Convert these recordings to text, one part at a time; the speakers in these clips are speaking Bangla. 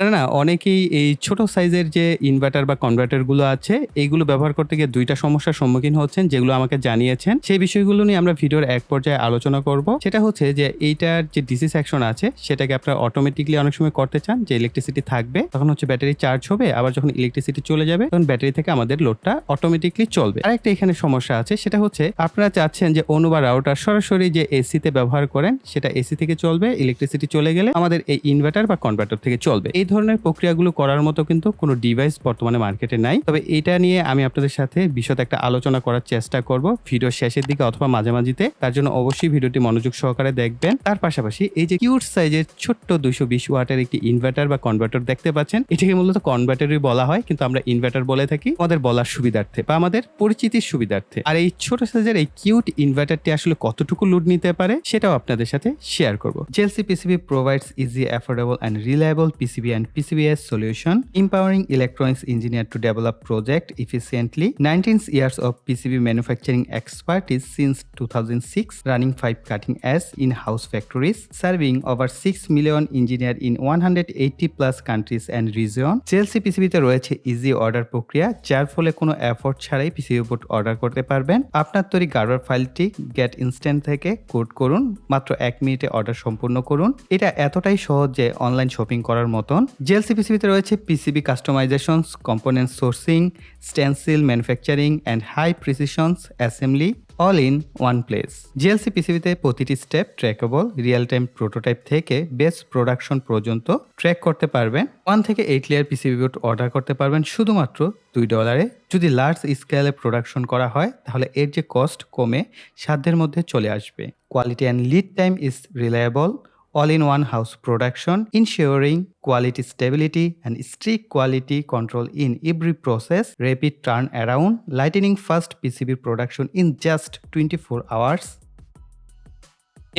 না, না অনেকেই এই ছোট সাইজের যে ইনভার্টার বা কনভার্টারগুলো আছে এইগুলো ব্যবহার করতে গিয়ে দুইটা সমস্যার সম্মুখীন হচ্ছেন যেগুলো আমাকে জানিয়েছেন। সেই বিষয়গুলো নিয়ে আমরা ভিডিওর এক পর্যায়ে আলোচনা করব। সেটা হচ্ছে যে এইটার যে ডিসি সেকশন আছে সেটাকে আপনারা অটোমেটিকলি অনেক সময় করতে চান যে ইলেকট্রিসিটি থাকবে তখন হচ্ছে ব্যাটারি চার্জ হবে আবার যখন ইলেকট্রিসিটি চলে যাবে তখন ব্যাটারি থেকে আমাদের লোডটা অটোমেটিকলি চলবে। আরেকটা এখানে সমস্যা আছে সেটা হচ্ছে আপনারা চাচ্ছেন যে অনু বা রাউটার সরাসরি যে এসিতে ব্যবহার করেন সেটা এসি থেকে চলবে ইলেকট্রিসিটি চলে গেলে আমাদের এই ইনভার্টার বা কনভার্টার থেকে চলবে। এই ধরনের প্রক্রিয়াগুলো করার মতো কিন্তু কোনো ডিভাইস বর্তমানে মার্কেটে নাই। তবে এটা নিয়ে আমি আপনাদের সাথে বিশদ একটা আলোচনা করার চেষ্টা করব ভিডিও শেষের দিকে অথবা মাঝামাঝিতে। তার জন্য অবশ্যই ভিডিওটি মনোযোগ সহকারে দেখবেন। তার পাশাপাশি এই যে কিউট সাইজের ছোট্ট দুইশো বিশ ওয়াটের একটি ইনভার্টার বা কনভার্টার দেখতে পাচ্ছেন, এটাকে মূলত কনভার্টারই বলা হয়, কিন্তু আমরা ইনভার্টার বলে থাকি আমাদের বলার সুবিধার্থে বা আমাদের পরিচিতির সুবিধার্থে। আর এই ছোট সাইজের এই কিউট ইনভার্টারটি আসলে কতটুকু লোড নিতে পারে, সেটাও আপনাদের সাথে শেয়ার করব। JLC PCB provides easy affordable and reliable PCB and PCBS solution, empowering electronics engineer to develop project efficiently. 19 years of PCB manufacturing expertise since 2006, running five cutting-edge in-house factories, serving over 6 million engineer in 180 plus countries and region. JLC পিসিবিতে রয়েছে ইজি অর্ডার প্রক্রিয়া যার ফলে কোনো এফোর্ট ছাড়াই পিসিবি বোর্ড অর্ডার করতে পারবেন আপনার তৈরি গার্ডার ফাইলটি গেট ইনস্ট্যান্ট থেকে কোড করুন মাত্র এক মিনিটে অর্ডার সম্পূর্ণ করুন এটা এতটাই সহজ যে অনলাইন শপিং করার মতন জেলসি পিসিবিতে রয়েছে PCB customizations component sourcing stencil manufacturing and high precisions assembly all in one place JLC পিসিবিতে প্রতিটি step trackable real time prototype থেকে বেস্ট প্রোডাকশন পর্যন্ত ট্র্যাক করতে পারবেন। ওয়ান থেকে eight layer PCB board order করতে পারবেন শুধুমাত্র দুই ডলারে যদি লার্জ স্কেলে প্রোডাকশন করা হয়, তাহলে এর যে কস্ট কমে সাধ্যের মধ্যে চলে আসবে। Quality and lead time is reliable all-in-one house production, ensuring quality stability and strict quality control in every process, rapid turnaround, lightning fast PCB production in just 24 hours.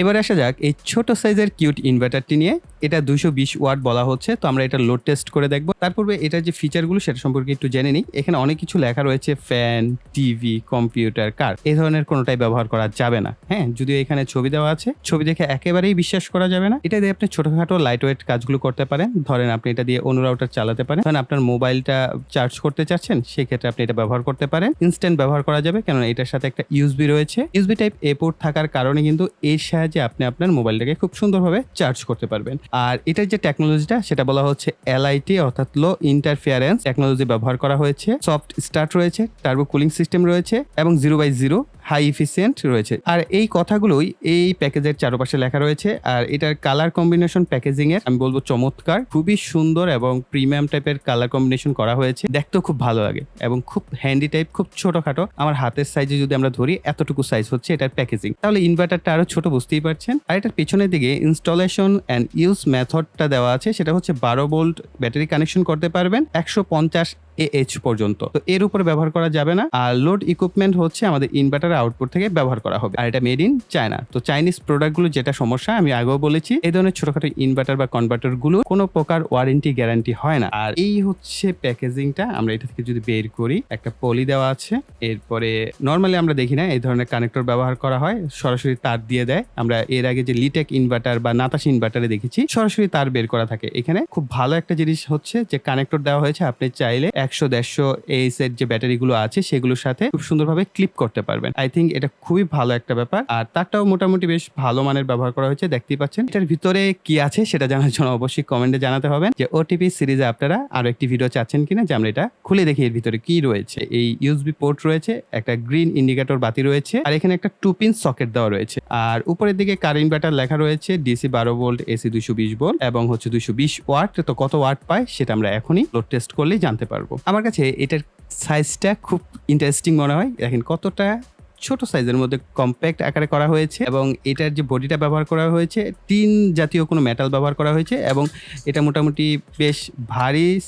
এবার আসা যাক, এই ছোট সাইজের কিউট ইনভার্টারটি নিয়ে। এটা দুশো বিশ ওয়াট বলা হচ্ছে, তো আমরা এটা লোড টেস্ট করে দেখব। তারপরে এটার যে ফিচারগুলো সেটা সম্পর্কে একটু জেনে নিই। এখানে অনেক কিছু লেখা রয়েছে ফ্যান টিভি কম্পিউটার কার এই ধরনের কোনোটাই ব্যবহার করা যাবে না। হ্যাঁ যদিও এখানে ছবি দেওয়া আছে, ছবি দেখে একেবারেই বিশ্বাস করা যাবে না। এটা দিয়ে আপনি ছোটখাটো লাইট ওয়েট কাজগুলো করতে পারেন। ধরেন আপনি এটা দিয়ে অনুরাউটার চালাতে পারেন। ধরেন আপনার মোবাইলটা চার্জ করতে চাচ্ছেন, সেক্ষেত্রে আপনি এটা ব্যবহার করতে পারেন। ইনস্ট্যান্ট ব্যবহার করা যাবে, কেননা এটার সাথে একটা ইউসবি রয়েছে। ইউসবি টাইপ এ পোর্ট থাকার কারণে কিন্তু এর সাহায্যে আপনি আপনার মোবাইলটাকে খুব সুন্দরভাবে চার্জ করতে পারবেন। আর এটার যে টেকনোলজিটা সেটা বলা হচ্ছে এলআইটি অর্থাৎ লো ইন্টারফিয়ারেন্স টেকনোলজি ব্যবহার করা হয়েছে। সফট স্টার্ট রয়েছে টার্বো কুলিং সিস্টেম রয়েছে এবং zero by zero high efficient রয়েছে। আর এই কথাগুলোই এই প্যাকেজের চারপাশে লেখা রয়েছে। আর এটার কালার কম্বিনেশন প্যাকেজিং এর, আমি বলব চমৎকার। খুবই সুন্দর এবং প্রিমিয়াম টাইপের কালার কম্বিনেশন করা হয়েছে। দেখতেও খুব ভালো লাগে এবং খুব হ্যান্ডি টাইপ, খুব ছোটখাটো। আমার হাতের সাইজে যদি আমরা ধরি, এতটুকু সাইজ হচ্ছে এটার প্যাকেজিং। তাহলে ইনভার্টারটা আরও ছোট বুঝতেই পারছেন। আর এটার পেছনের দিকে ইনস্টলেশন অ্যান্ড ইউজ মেথডটা দেওয়া আছে। সেটা হচ্ছে বারো ভোল্ট ব্যাটারি কানেকশন করতে পারবেন। একশো পঞ্চাশ এএইচ পর্যন্ত। তো এর উপরে ব্যবহার করা যাবে না। আর লোড ইকুইপমেন্ট হচ্ছে আমাদের ইনভার্টার আউটপুট থেকে ব্যবহার করা হবে। আর এটা মেড ইন চায়না তো চাইনিজ প্রোডাক্টগুলো যেটা সমস্যা, আমি আগেও বলেছি, এই ধরনের ছোটখাটো ইনভার্টার বা কনভার্টারগুলো কোনো প্রকার ওয়ারেন্টি গ্যারান্টি হয় না। আর এই হচ্ছে প্যাকেজিংটা আমরা এটা থেকে যদি বের করি, একটা পলি দেওয়া আছে। এরপরে নর্মালি আমরা দেখি না, এই ধরনের কানেক্টর ব্যবহার করা হয়। সরাসরি তার দিয়ে দেয়। আমরা এর আগে যে লিটেক ইনভার্টার বা নাতাশ ইনভার্টারে দেখেছি, সরাসরি তার বের করা থাকে। এখানে খুব ভালো একটা জিনিস হচ্ছে যে কানেক্টর দেওয়া হয়েছে। আপনি চাইলে একশো, দেড়শো এইচ এর যে ব্যাটারিগুলো আছে, সেগুলোর সাথে খুব সুন্দরভাবে ক্লিপ করতে পারবেন। আই থিঙ্ক এটা খুবই ভালো একটা ব্যাপার। আর তারটাও মোটামুটি বেশ ভালো মানের ব্যবহার করা হয়েছে, দেখতেই পাচ্ছেন। এটার ভিতরে কি আছে সেটা জানার জন্য অবশ্যই কমেন্টে জানাতে হবে। যে ওটিপি সিরিজে আপনারা আরও একটি ভিডিও চাচ্ছেন কিনা, যে আমরা এটা খুলে দেখি এর ভিতরে কি রয়েছে। এই ইউএসবি পোর্ট রয়েছে, একটা গ্রিন ইন্ডিকেটর বাতি রয়েছে, আর এখানে একটা টু পিন সকেট দেওয়া রয়েছে। আর উপরের দিকে কারেন্ট ব্যাটার লেখা রয়েছে ডিসি বারো ভোল্ট এসি দুইশো বিশ ভোল্ট এবং হচ্ছে দুইশো বিশ ওয়াট তো কত ওয়াট পায়, সেটা আমরা এখনই লোড টেস্ট করলেই জানতে পারব। আমার কাছে এটার সাইজটা খুব ইন্টারেস্টিং মনে হয়। দেখেন কতটা ছোট সাইজের মধ্যে কম্প্যাক্ট আকারে করা হয়েছে এবং এটার যে বডিটা ব্যবহার করা হয়েছে টিন জাতীয় কোনো মেটাল ব্যবহার করা হয়েছে এবং এটা মোটামুটি বেশ ভারী,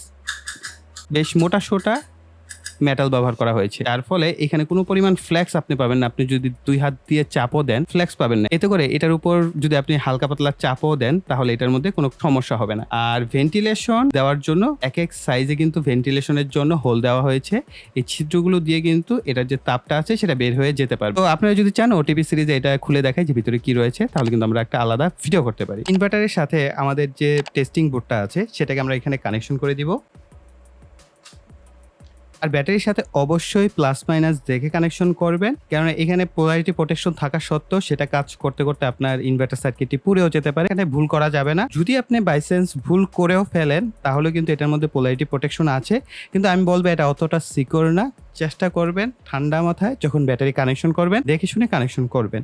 বেশ মোটা সোটা মেটাল ব্যবহার করা হয়েছে। যার ফলে এখানে কোনো পরিমাণ ফ্ল্যাক্স আপনি পাবেন না। আপনি যদি দুই হাত দিয়ে চাপও দেন ফ্ল্যাক্স পাবেন না। এতে করে এটার উপর যদি আপনি হালকা পাতলা চাপও দেন, তাহলে এটার মধ্যে কোনো সমস্যা হবে না। আর ভেন্টিলেশন দেওয়ার জন্য, এক এক সাইজে কিন্তু ভেন্টিলেশনের জন্য হোল দেওয়া হয়েছে। এই ছিদ্রগুলো দিয়ে কিন্তু এটার যে তাপটা আছে, সেটা বের হয়ে যেতে পারবে। তো আপনারা যদি চান ওটিপি সিরিজে এটা খুলে দেখায় যে ভিতরে কি রয়েছে, তাহলে কিন্তু আমরা একটা আলাদা ভিডিও করতে পারি। ইনভার্টারের সাথে আমাদের যে টেস্টিং বোর্ডটা আছে, সেটাকে আমরা এখানে কানেকশন করে দিব। আর ব্যাটারির সাথে অবশ্যই প্লাস মাইনাস দেখে কানেকশন করবেন। কেননা এখানে পোলারিটি প্রোটেকশন থাকা সত্ত্বেও সেটা কাজ করতে করতে আপনার ইনভার্টার সার্কিটটি পুড়েও যেতে পারে। এখানে ভুল করা যাবে না। যদি আপনি বাইসেন্স ভুল করেও ফেলেন, তাহলে কিন্তু এটার মধ্যে পোলারিটি প্রোটেকশন আছে। কিন্তু আমি বলব এটা অতটা সিকিউর না। চেষ্টা করবেন ঠান্ডা মাথায় যখন ব্যাটারি কানেকশন করবেন, দেখে শুনে কানেকশন করবেন।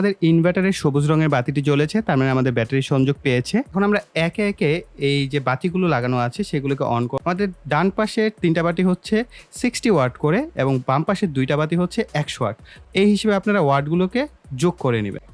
আমাদের ইনভার্টারের সবুজ রঙের বাতিটি জ্বলেছে, তার মানে আমাদের ব্যাটারি সংযোগ পেয়েছে। এখন আমরা একে একে এই যে বাতিগুলো লাগানো আছে, সেগুলোকে অন করব আমাদের ডান পাশে তিনটা বাতি হচ্ছে সিক্সটি ওয়াট করে এবং বাম পাশের দুইটা বাতি হচ্ছে একশো ওয়াট এই হিসেবে আপনারা ওয়াটগুলোকে যোগ করে নেবেন।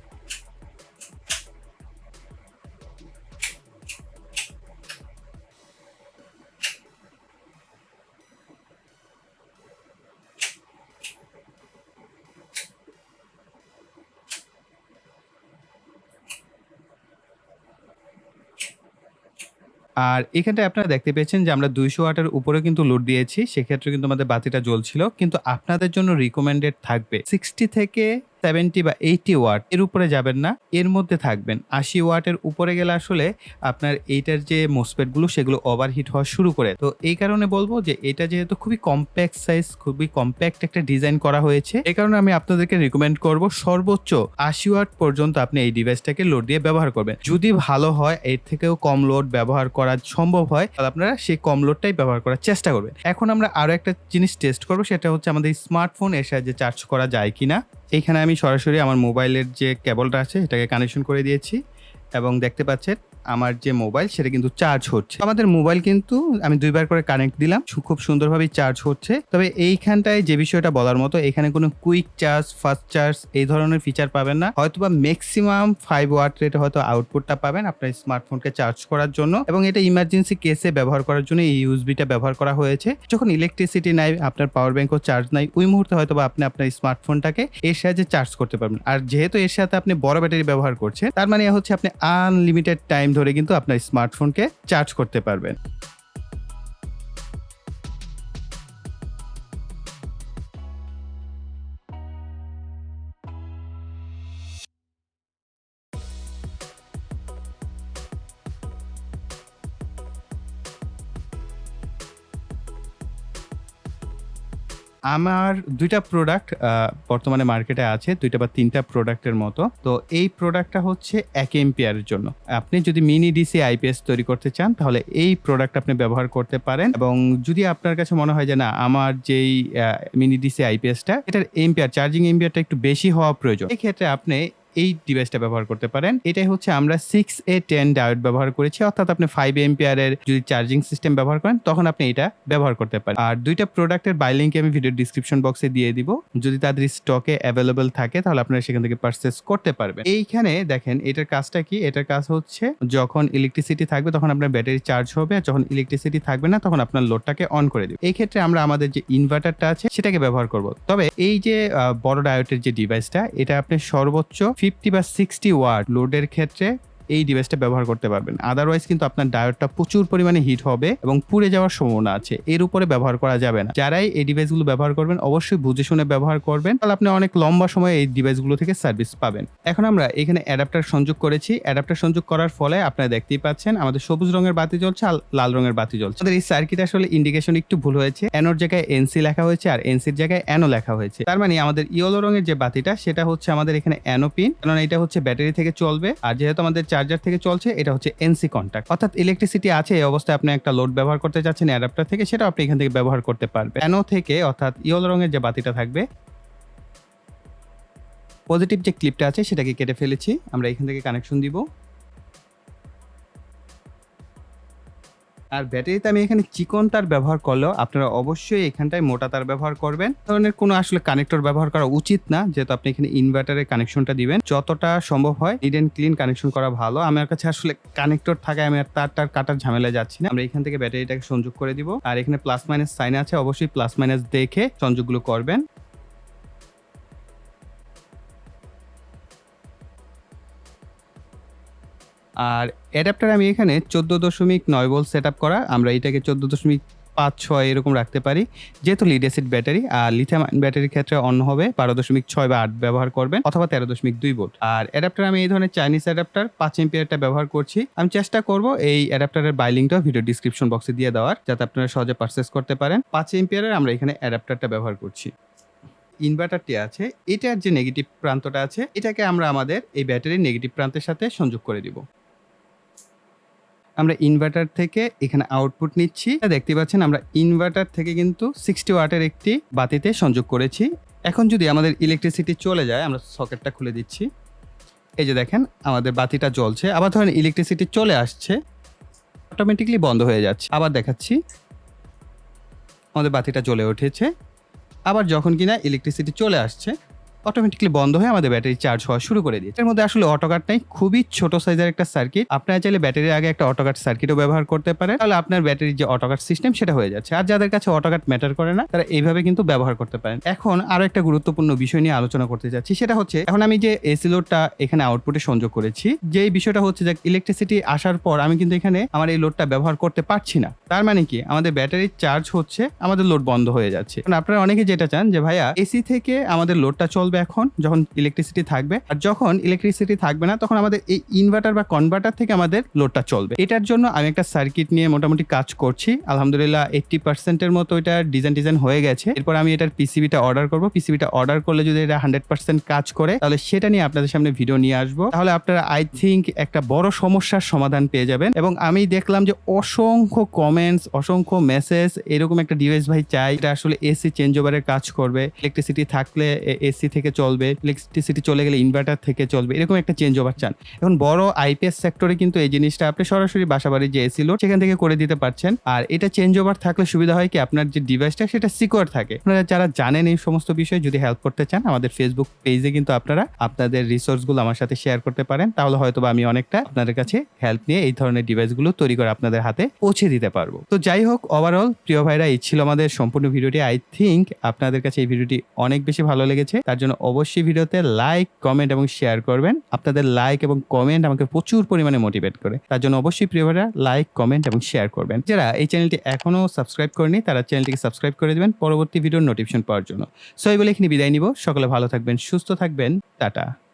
আর এখানটায় আপনারা দেখতে পেয়েছেন যে আমরা দুইশো ওয়াটের উপরে কিন্তু লোড দিয়েছি। সেক্ষেত্রে কিন্তু আমাদের বাতিটা জ্বলছিল। কিন্তু আপনাদের জন্য রিকমেন্ডেড থাকবে সিক্সটি থেকে সেভেন্টি বা এইটি ওয়াট এর উপরে যাবেন না, এর মধ্যে থাকবেন। আশি ওয়াটের উপরে গেলে আসলে আপনার এইটার যে মোসপেটগুলো সেগুলো ওভারহিট হওয়া শুরু করে। তো এই কারণে বলব যে এটা যেহেতু খুবই কম্প্যাক্ট সাইজ খুবই কম্প্যাক্ট একটা ডিজাইন করা হয়েছে এই কারণে আমি আপনাদেরকে রিকমেন্ড করব সর্বোচ্চ আশি ওয়াট পর্যন্ত আপনি এই ডিভাইসটাকে লোড দিয়ে ব্যবহার করবেন। যদি ভালো হয়, এর থেকেও কম লোড ব্যবহার করা সম্ভব হয়, তাহলে আপনারা সেই কম লোডটাই ব্যবহার করার চেষ্টা করবেন। এখন আমরা আরও একটা জিনিস টেস্ট করব, সেটা হচ্ছে আমাদের স্মার্টফোন এর সাহায্যে চার্জ করা যায় কিনা। এইখানে আমি সরাসরি আমার মোবাইলের যে কেবলটা আছে, এটাকে কানেকশন করে দিয়েছি এবং দেখতে পাচ্ছেন আমার যে মোবাইল, সেটা কিন্তু চার্জ হচ্ছে। আমাদের মোবাইল কিন্তু আমি দুইবার করে কানেক্ট দিলাম খুব সুন্দরভাবে চার্জ হচ্ছে। তবে এইখানটায় যে বিষয়টা বলার মতো, এখানে কোনো কুইক চার্জ ফাস্ট চার্জ এই ধরনের ফিচার পাবেন না। হয়তো বা ম্যাক্সিমাম ফাইভ ওয়াট রেটে হয়তো আউটপুটটা পাবেন আপনার স্মার্টফোনকে চার্জ করার জন্য এবং এটা ইমার্জেন্সি কেসে ব্যবহার করার জন্য এই ইউএসবিটা ব্যবহার করা হয়েছে। যখন ইলেকট্রিসিটি নাই, আপনার পাওয়ার ব্যাংকও চার্জ নাই, ওই মুহূর্তে হয়তো বা আপনি আপনার স্মার্টফোনটাকে এর সাহায্যে চার্জ করতে পারবেন। আর যেহেতু এর সাথে আপনি বড় ব্যাটারি ব্যবহার করছেন, তার মানে হচ্ছে আপনি আনলিমিটেড টাইম ধরে কিন্তু আপনার স্মার্টফোনকে চার্জ করতে পারবেন। আমার দুইটা প্রোডাক্ট বর্তমানে মার্কেটে আছে, দুইটা বা তিনটা প্রোডাক্টের মতো। তো এই প্রোডাক্টটা হচ্ছে এক এমপিয়ারের জন্য। আপনি যদি মিনি ডিসি আইপিএস তৈরি করতে চান, তাহলে এই প্রোডাক্ট আপনি ব্যবহার করতে পারেন। এবং যদি আপনার কাছে মনে হয় যে, না, আমার যেই মিনি ডিসি আইপিএসটা এটার এমপিয়ার চার্জিং এম্পিয়ারটা একটু বেশি হওয়া প্রয়োজন, এক্ষেত্রে আপনি এই ডিভাইসটা ব্যবহার করতে পারেন। এটাই হচ্ছে আমরা সিক্স এ টেন ডায়োড ব্যবহার করেছি। অর্থাৎ আপনি ফাইভ এমপিয়ারের যদি চার্জিং সিস্টেম ব্যবহার করেন, তখন আপনি এটা ব্যবহার করতে পারেন। আর দুইটা প্রোডাক্টের বাই লিঙ্ক আমি ভিডিও ডিসক্রিপশন বক্সে দিয়ে দিব। যদি তাদের স্টকে অ্যাভেলেবেল থাকে, তাহলে আপনারা সেখান থেকে পারচেস করতে পারবেন। এইখানে দেখেন, এটার কাজটা কি? এটার কাজ হচ্ছে, যখন ইলেকট্রিসিটি থাকবে, তখন আপনার ব্যাটারি চার্জ হবে। আর যখন ইলেকট্রিসিটি থাকবে না, তখন আপনার লোডটাকে অন করে দিবে। এই ক্ষেত্রে আমরা আমাদের যে ইনভার্টারটা আছে, সেটাকে ব্যবহার করব। তবে এই যে বড় ডায়োটের যে ডিভাইসটা এটা আপনি সর্বোচ্চ ফিফটি বা সিক্সটি ওয়াট লোডের ক্ষেত্রে এই ডিভাইসটা ব্যবহার করতে পারবেন। আদারওয়াইজ কিন্তু আপনার ডায়োডটা প্রচুর পরিমাণে হিট হবে এবং পুড়ে যাওয়ার সম্ভাবনা আছে। এর উপরে ব্যবহার করা যাবে না। যারাই এই ডিভাইসগুলো ব্যবহার করবেন, অবশ্যই বুঝে শুনে ব্যবহার করবেন। তাহলে আপনি অনেক লম্বা সময় এই ডিভাইসগুলো থেকে সার্ভিস পাবেন। এখন আমরা এখানে অ্যাডাপ্টার সংযোগ করেছি। অ্যাডাপ্টার সংযোগ করার ফলে আপনারা দেখতেই পাচ্ছেন, আমাদের সবুজ রঙের বাতি জ্বলছে আর লাল রঙের বাতি জ্বলছে। আমাদের এই সার্কিট আসলে ইন্ডিকেশন একটু ভুল হয়েছে। এনোর জায়গায় এনসি লেখা হয়েছে আর এনসির জায়গায় অ্যানো লেখা হয়েছে। তার মানে আমাদের ইয়েলো রঙের যে বাতিটা, সেটা হচ্ছে আমাদের এখানে অ্যানো পিন কারণ এটা হচ্ছে ব্যাটারি থেকে চলবে। আর যেহেতু আমাদের চার্জার থেকে চলছে, এটা হচ্ছে এনসি কন্ট্যাক্ট অর্থাৎ ইলেকট্রিসিটি আছে, এই অবস্থায় আপনি একটা লোড ব্যবহার করতে চাচ্ছেন অ্যাডাপ্টার থেকে সেটা আপনি এখান থেকে ব্যবহার করতে পারবেন। অ্যানো থেকে, অর্থাৎ ইয়েলো রঙের যে বাতিটা থাকবে পজিটিভ যে ক্লিপটা আছে, সেটাকে কেটে ফেলেছি। আমরা এখান থেকে কানেকশন দিব। আর ব্যাটারিতে আমি এখানে চিকন তার ব্যবহার করলেও আপনারা অবশ্যই এখানটায় মোটা তার ব্যবহার করবেন। ধরনের কোনো আসলে কানেক্টর ব্যবহার করা উচিত না, যেহেতু আপনি এখানে ইনভার্টারের কানেকশনটা দিবেন। যতটা সম্ভব হয় নিড অ্যান্ড ক্লিন কানেকশন করা ভালো। আমার কাছে আসলে কানেক্টর থাকায় আমি আর তার টার কাটার ঝামেলা যাচ্ছি না। আমরা এখান থেকে ব্যাটারিটাকে সংযোগ করে দিব। আর এখানে প্লাস মাইনাস সাইন আছে, অবশ্যই প্লাস মাইনাস দেখে সংযোগগুলো করবেন। আর অ্যাডাপ্টার আমি এখানে চোদ্দ দশমিক নয় ভোল্ট সেট আপ করা, আমরা এটাকে চোদ্দ দশমিক পাঁচ ছয় এরকম রাখতে পারি। যেহেতু লিড অ্যাসিড ব্যাটারি আর লিথিয়াম ব্যাটারির ক্ষেত্রে অন্য হবে, বারো দশমিক ছয় বা আট ব্যবহার করবেন, অথবা তেরো দশমিক দুই ভোল্ট আর অ্যাডাপ্টার আমি এই ধরনের চাইনিজ অ্যাডাপ্টার পাঁচ এম্পিয়ারটা ব্যবহার করছি। আমি চেষ্টা করব এই অ্যাডাপ্টারের বাইলিংটা ভিডিও ডিসক্রিপশন বক্সে দিয়ে দেওয়ার, যাতে আপনারা সহজে পারচেস করতে পারেন। পাঁচ এম্পিয়ারের আমরা এখানে অ্যাডাপ্টারটা ব্যবহার করছি। ইনভার্টারটি আছে, এটার যে নেগেটিভ প্রান্তটা আছে, এটাকে আমরা আমাদের এই ব্যাটারির নেগেটিভ প্রান্তের সাথে সংযোগ করে দিব। আমরা ইনভার্টার থেকে এখানে আউটপুট নিচ্ছি। দেখতে পাচ্ছেন, আমরা ইনভার্টার থেকে কিন্তু সিক্সটি ওয়াটের একটি বাতিতে সংযোগ করেছি। এখন যদি আমাদের ইলেকট্রিসিটি চলে যায়, আমরা সকেটটা খুলে দিচ্ছি। এই যে দেখেন, আমাদের বাতিটা জ্বলছে। আবার ধরেন ইলেকট্রিসিটি চলে আসছে অটোমেটিকলি বন্ধ হয়ে যাচ্ছে। আবার দেখাচ্ছি, আমাদের বাতিটা জ্বলে উঠেছে। আবার যখন কিনা ইলেকট্রিসিটি চলে আসছে অটোমেটিকলি বন্ধ হয়ে আমাদের ব্যাটারি চার্জ হওয়া শুরু করে দিয়েছে। এর মধ্যে আসলে অটোকাট নাই, খুবই ছোট সাইজের একটা সার্কিট আপনারা চাইলে ব্যাটারির আগে একটা অটোকাট সার্কিটও ব্যবহার করতে পারেন। তাহলে আপনার ব্যাটারির যে অটোকাট সিস্টেম সেটা হয়ে যাচ্ছে। আর যাদের কাছে অটোকাট ম্যাটার করে না, তারা এইভাবে কিন্তু ব্যবহার করতে পারেন। এখন আরও একটা গুরুত্বপূর্ণ বিষয় নিয়ে আলোচনা করতে যাচ্ছি। সেটা হচ্ছে, এখন আমি যে এসি লোডটা এখানে আউটপুটে সংযোগ করেছি যে বিষয়টা হচ্ছে যে ইলেকট্রিসিটি আসার পর আমি কিন্তু এখানে আমার এই লোডটা ব্যবহার করতে পারছি না। তার মানে কি? আমাদের ব্যাটারির চার্জ হচ্ছে, আমাদের লোড বন্ধ হয়ে যাচ্ছে। আপনারা অনেকে যেটা চান যে, ভাইয়া এসি থেকে আমাদের লোডটা চলবে এখন, যখন ইলেকট্রিসিটি থাকবে। আর যখন ইলেকট্রিসিটি থাকবে না, তখন আমাদের এই ইনভার্টার বা কনভার্টার থেকে আমাদের লোডটা চলবে। এটার জন্য আমি একটা সার্কিট নিয়ে মোটামুটি কাজ করছি। আলহামদুলিল্লাহ এইট্টি পার্সেন্টের মতো এটা ডিজাইন ডিজাইন হয়ে গেছে। এরপর আমি এটার পিসিবিটা অর্ডার করব। পিসিবিটা অর্ডার করলে যদি এটা হান্ড্রেড পার্সেন্ট কাজ করে, তাহলে সেটা নিয়ে আপনাদের সামনে ভিডিও নিয়ে আসব। তাহলে আপনারা আই থিঙ্ক একটা বড় সমস্যার সমাধান পেয়ে যাবেন। এবং আমি দেখলাম যে অসংখ্য কমেন্টস অসংখ্য মেসেজ এরকম একটা ডিভাইস ভাই চাই, এটা আসলে এসি চেঞ্জ ওভারের কাজ করবে। ইলেকট্রিসিটি থাকলে এসি থেকে চলবে ইলেকট্রিসিটি চলে গেলে ইনভার্টার থেকে চলবে, এরকম একটা চেঞ্জ ওভার চান। এখন বড় আইপিএস সেক্টরে কিন্তু এই জিনিসটা আপনি সরাসরি বাসাবাড়ির যে এসি লোড সেখান থেকে করে দিতে পারছেন। আর এটা চেঞ্জ ওভার থাকলে সুবিধা হয় কি? আপনার যে ডিভাইসটা সেটা সিকিউর থাকে। আপনারা যারা জানেন এই সমস্ত বিষয়, যদি হেল্প করতে চান, আমাদের ফেসবুক পেজে কিন্তু আপনারা আপনাদের রিসোর্সগুলো আমার সাথে শেয়ার করতে পারেন। তাহলে হয়তো আমি অনেকটা আপনাদের কাছে হেল্প নিয়ে এই ধরনের ডিভাইসগুলো তৈরি করে আপনাদের হাতে পৌঁছে দিতে পারব। তো যাই হোক ওভারঅল প্রিয় ভাইরা, এই ছিল আমাদের সম্পূর্ণ ভিডিওটি। আই থিঙ্ক আপনাদের কাছে এই ভিডিওটি অনেক বেশি ভালো লেগেছে। তার জন্য অবশ্যই ভিডিওতে লাইক কমেন্ট এবং শেয়ার করবেন। আপনাদের লাইক এবং কমেন্ট আমাকে প্রচুর পরিমাণে মোটিভেট করে। তার জন্য অবশ্যই প্রিয় ভাইরা লাইক কমেন্ট এবং শেয়ার করবেন। যারা এই চ্যানেলটি এখনও সাবস্ক্রাইব করেনি তারা চ্যানেলটিকে সাবস্ক্রাইব করে দেবেন পরবর্তী ভিডিওর নোটিফিকেশন পাওয়ার জন্য। সো এই বলে এখানে বিদায় নিব। সকলে ভালো থাকবেন, সুস্থ থাকবেন। টাটা।